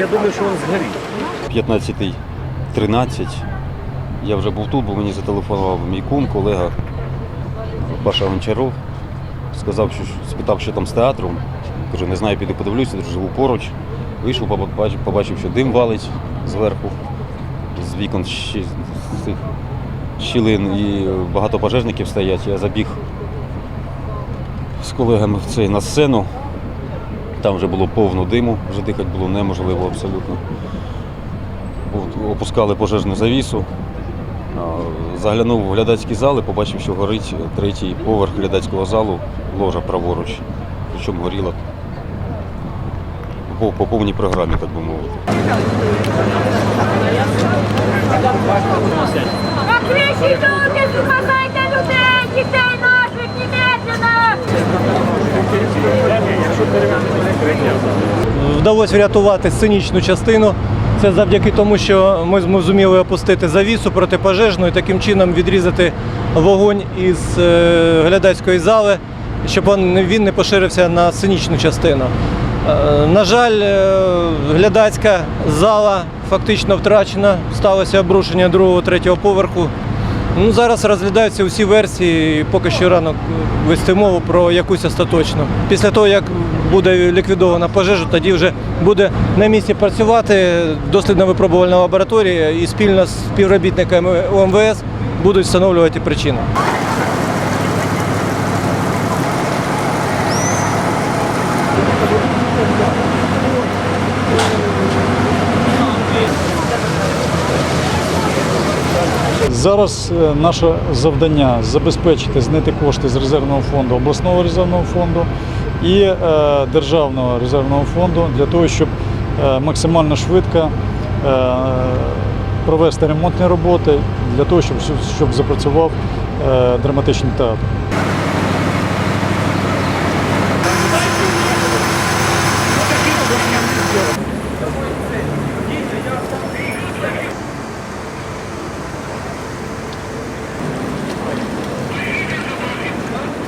чули, що він згорів. 15.13. Я вже був тут, бо мені зателефонував мій кум, колега Паша Гончаров. Сказав, що спитав, що там з театром. Кажу, не знаю, піду подивлюся, живу поруч. Вийшов, побачив, що дим валить зверху, з вікон з цих щілин і багато пожежників стоять. Я забіг з колегами в цей на сцену. Там вже було повно диму, вже дихати було неможливо абсолютно. Опускали пожежну завісу. Заглянув в глядацький зал і побачив, що горить третій поверх глядацького залу, ложа праворуч. Причому горіла по, по повній програмі, так би мовити. Кричіть спасайте дітей наших, немедленно! Вдалося врятувати сценічну частину. Це завдяки тому, що ми зуміли опустити завісу протипожежну і таким чином відрізати вогонь із е, глядацької зали, щоб він, не поширився на сценічну частину. Е, На жаль, е, глядацька зала фактично втрачена. Сталося обрушення другого, третього поверху. Ну, зараз розглядаються усі версії, поки що рано вести мову про якусь остаточну. Після того, як буде ліквідована пожежа, тоді вже буде на місці працювати дослідно-випробувальна лабораторія і спільно з співробітниками ОМВС будуть встановлювати причину. Зараз е, наше завдання забезпечити знайти кошти з резервного фонду, обласного резервного фонду і е, державного резервного фонду для того, щоб е, максимально швидко провести ремонтні роботи, для того, щоб, щоб запрацював драматичний театр.